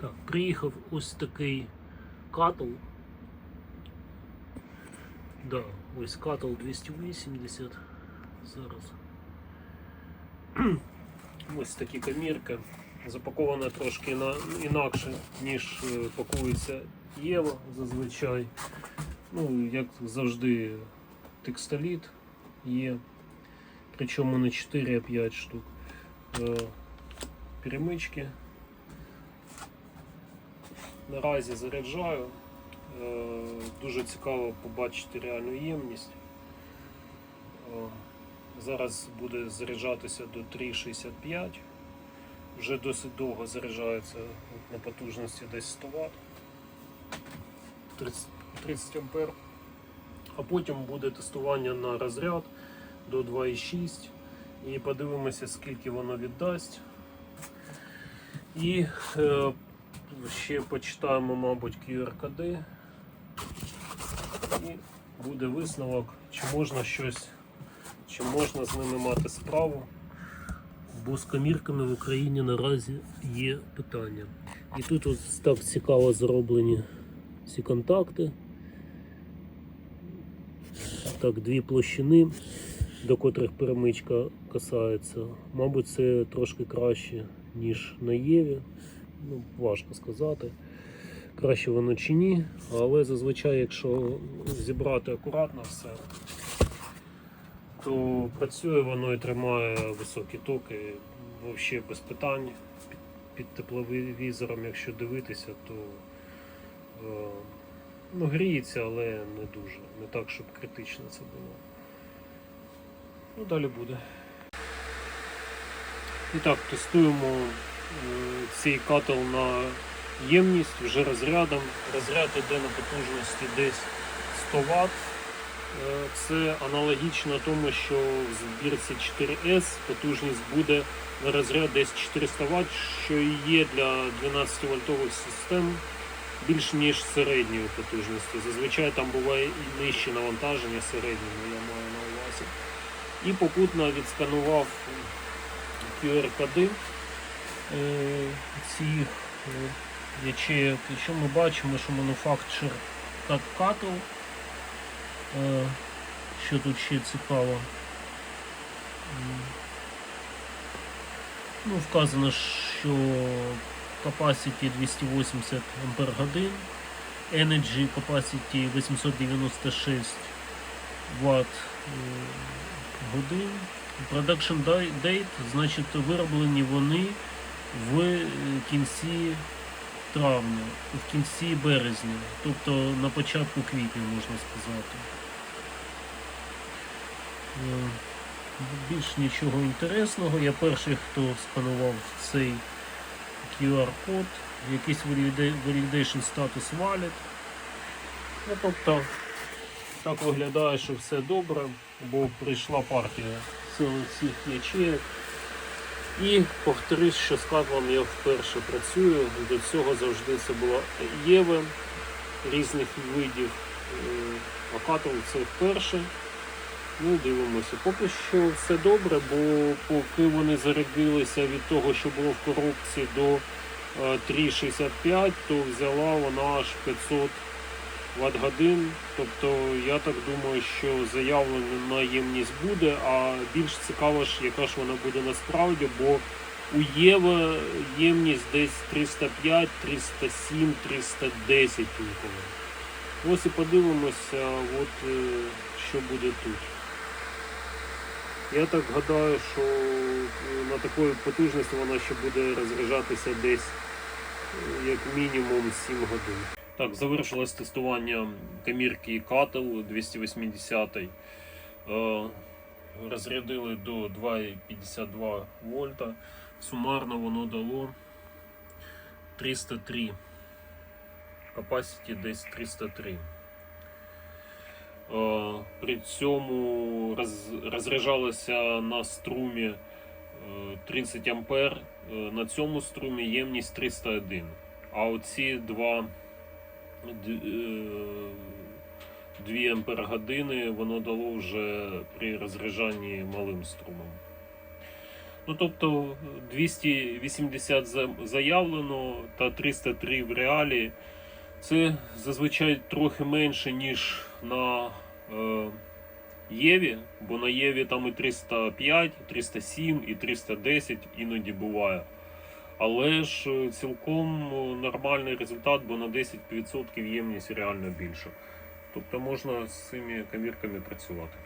Так, приїхав ось такий катл. Да, ось катл 280. Зараз. Ось такі камірки. Запакована трошки інакше, ніж е, пакується Єва зазвичай. Ну, як завжди, текстоліт є. Причому не 4, а 5 штук. Е, Перемички. Наразі заряджаю. Е, Дуже цікаво побачити реальну ємність. Зараз буде заряджатися до 3,65. Вже досить довго заряджається на потужності десь 100 Вт. 30, 30 ампер. А потім буде тестування на розряд до 2,6 і подивимося, скільки воно віддасть. І е, ще почитаємо, мабуть, QR-коди. І буде висновок, чи можна щось, чи можна з ними мати справу. Бо з комірками в Україні наразі є питання. І тут ось так цікаво зроблені ці контакти. Так, дві площини, до котрих перемичка касається. Мабуть, це трошки краще, ніж на Єві. Ну, важко сказати. Краще воно чи ні, але зазвичай, якщо зібрати акуратно все, то працює воно і тримає високі токи, взагалі без питань. Під, тепловізором, якщо дивитися, то е, ну, гріється, але не дуже. Не так, щоб критично це було. Ну, далі буде. І так, тестуємо цей кател на ємність вже розрядом. Розряд йде на потужності десь 100 Вт. Е, Це аналогічно тому, що в збірці 4S потужність буде на розряд десь 400 Вт, що і є для 12 вольтових систем більш ніж середньої потужності. Зазвичай там буває і нижче навантаження середнього, я маю на увазі. І попутно відсканував QR-коди цих е, ячеїк. І що ми бачимо, що Manufacture Cut Е, Що тут ще цікаво? Ну, вказано, що capacity 280 Ампер годин, Energy capacity 896 Вт годин. Production date, значить, вироблені вони в е, кінці травня, в кінці березня, тобто на початку квітня можна сказати. Е, Більш нічого інтересного. Я перший, хто сканував цей QR-код, якийсь valida- validation status valid. Ну, тобто, так виглядає, що все добре, бо прийшла партія цілих цих ячеїк. І повторюсь, що з катлом я вперше працюю. До цього завжди це було Єви різних видів. Е, А катл це вперше. Ну, дивимося. Поки що все добре, бо поки вони зарядилися від того, що було в коробці до е, 3,65, то взяла вона аж 500 Вт годин. Тобто я так думаю, що заявлена ємність буде, а більш цікаво ж, яка ж вона буде насправді, бо у Єва ємність десь 305, 307, 310 інколи. Ось і подивимося, от, е, що буде тут. Я так гадаю, що е, на такої потужності вона ще буде розряджатися десь е, як мінімум 7 годин. Так, завершилось тестування камірки Кател 280. Е, Розрядили до 2,52 вольта. Сумарно воно дало 303. Capacity десь 303. Е, При цьому роз, розряджалося на струмі е, 30 ампер. Е, На цьому струмі ємність 301. А оці два 2 ампер години воно дало вже при розряджанні малим струмом. Ну тобто 280 заявлено та 303 в реалі. Це зазвичай трохи менше, ніж на е, Єві, бо на Єві там і 305, і 307, і 310 іноді буває. Але ж е, цілком е, нормальний результат, бо на 10% ємність реально більша. Тобто можна з цими камірками працювати.